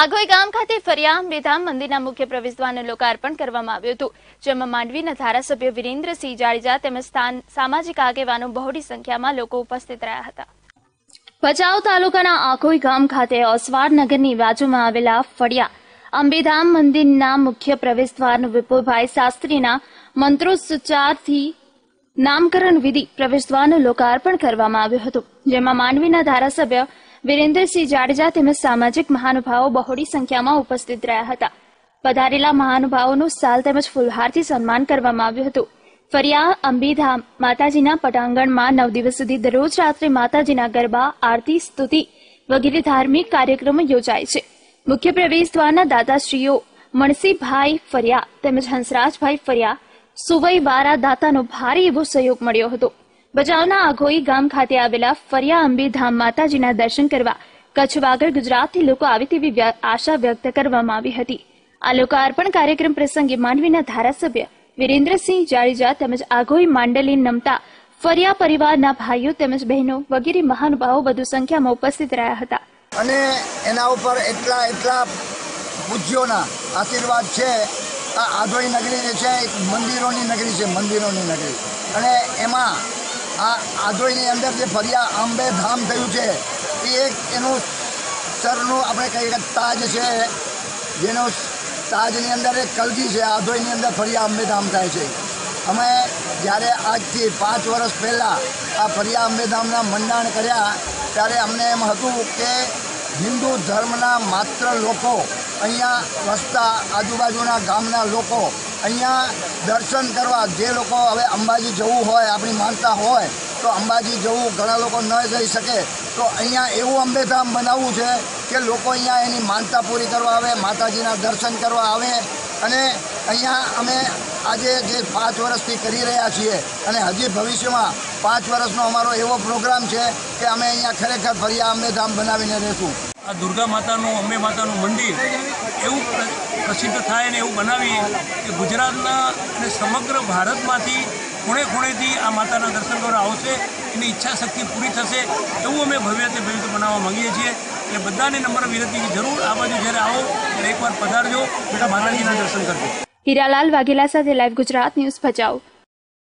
આગોઈ ગામ ખાતે ફરિયા અંબેધામ મંદિરના મુખ્ય પ્રવેશદ્વારનું લોકાર્પણ કરવામાં આવ્યું હતું, જેમાં માંડવીના ધારાસભ્ય વિરેન્દ્રસિંહ જાડેજા તેમજ સામાજિક આગેવાનો બહોળી સંખ્યામાં લોકો ઉપસ્થિત રહ્યા હતા. ભચાઉ તાલુકાના આખોઈ ગામ ખાતે ઓસવાડ નગરની બાજુમાં આવેલા ફળિયા અંબેધામ મંદિરના મુખ્ય પ્રવેશદ્વારનું વિપુલભાઈ શાસ્ત્રીના મંત્રોચ્ચારથી નામકરણ વિધિ પ્રવેશદ્વારનું લોકાર્પણ કરવામાં આવ્યું હતું, જેમાં માંડવીના ધારાસભ્ય વિરેન્દ્રસિંહ જાડેજા તેમજ સામાજિક મહાનુભાવો બહોળી સંખ્યામાં ઉપસ્થિત રહ્યા હતા. પધારેલા મહાનુભાવોનું સાલ તેમજ ફુલહારથી સન્માન કરવામાં આવ્યું હતું. ફરિયા અંબીધામ માતાજીના પટાંગણમાં નવ દિવસ સુધી દરરોજ રાત્રે માતાજીના ગરબા, આરતી, સ્તુતિ વગેરે ધાર્મિક કાર્યક્રમો યોજાય છે. મુખ્ય પ્રવેશ દ્વારના દાતાશ્રીઓ મણસીભાઈ ફરિયા તેમજ હંસરાજભાઈ ફરિયા સુવઈ બારા દાતાનો ભારે એવો સહયોગ મળ્યો હતો. ભચાઉના આઘોઈ ગામ ખાતે આવેલા ફરિયા અંબી ધામ માતાજીના દર્શન કરવા કચ્છ વાગડ ગુજરાતથી લોકો આવે તેવી આશા વ્યક્ત કરવામાં આવી હતી. આ લોકાર્પણ કાર્યક્રમ પ્રસંગે માંડવીના ધારાસભ્ય વિરેન્દ્રસિંહ જાડેજા તેમજ આઘોઈ માંડલી નમતા ફરિયા પરિવારના ભાઈઓ તેમજ બહેનો વગેરે મહાનુભાવો વધુ સંખ્યામાં ઉપસ્થિત રહ્યા હતા. અને એના ઉપર એટલા એટલા પૂજ્યોના આશીર્વાદ છે. આ આધોઈ નગરી છે મંદિરોની નગરી છે, મંદિરોની નગરી. અને એમાં આ આધોઈની અંદર જે ફરિયા અંબે ધામ થયું છે, એ એક એનું સરનું આપણે કહીએ તાજ છે. જેનો તાજની અંદર એક કલગી છે, આધોઈની અંદર ફરિયા અંબે ધામ થાય છે. અમે જ્યારે આજથી પાંચ વર્ષ પહેલાં આ ફરિયા અંબેધામના મંડાણ કર્યા, ત્યારે અમને એમ હતું કે હિન્દુ ધર્મના માત્ર લોકો અહીંયા વસતા આજુબાજુના ગામના લોકો અહીંયા દર્શન કરવા જે લોકો હવે અંબાજી જવું હોય, આપણી માનતા હોય, તો અંબાજી જવું ઘણા લોકો ન જઈ શકે. તો અહીંયા એવું અંબેધામ બનાવવું છે કે લોકો અહીંયા એની માનતા પૂરી કરવા આવે, માતાજીના દર્શન કરવા આવે. અને અહીંયા અમે આજે જે પાંચ વર્ષથી કરી રહ્યા છીએ અને હજી ભવિષ્યમાં પાંચ વર્ષનો અમારો એવો પ્રોગ્રામ છે કે અમે અહીંયા ખરેખર ફરિયા અંબેધામ બનાવીને રહેશું. આ દુર્ગા માતાનું, અંબે માતાનું મંદિર એવું પ્રસિદ્ધ થાય અને એવું બનાવીએ કે ગુજરાતના અને સમગ્ર ભારતમાંથી ખૂણે ખૂણેથી આ માતાના દર્શન કરવા આવશે, એની ઈચ્છા શક્તિ પૂરી થશે એવું અમે ભવ્યતે ભવ્ય બનાવવા માંગીએ છીએ. એટલે બધાને નંબર વિનંતી જરૂર. આ બાજુ જ્યારે આવો, ત્યારે એકવાર પધારજો. માતાજીના દર્શન કરજો. હીરાલાલ વાઘેલા સાથે લાઈવ ગુજરાત ન્યૂઝ ભચાઉ.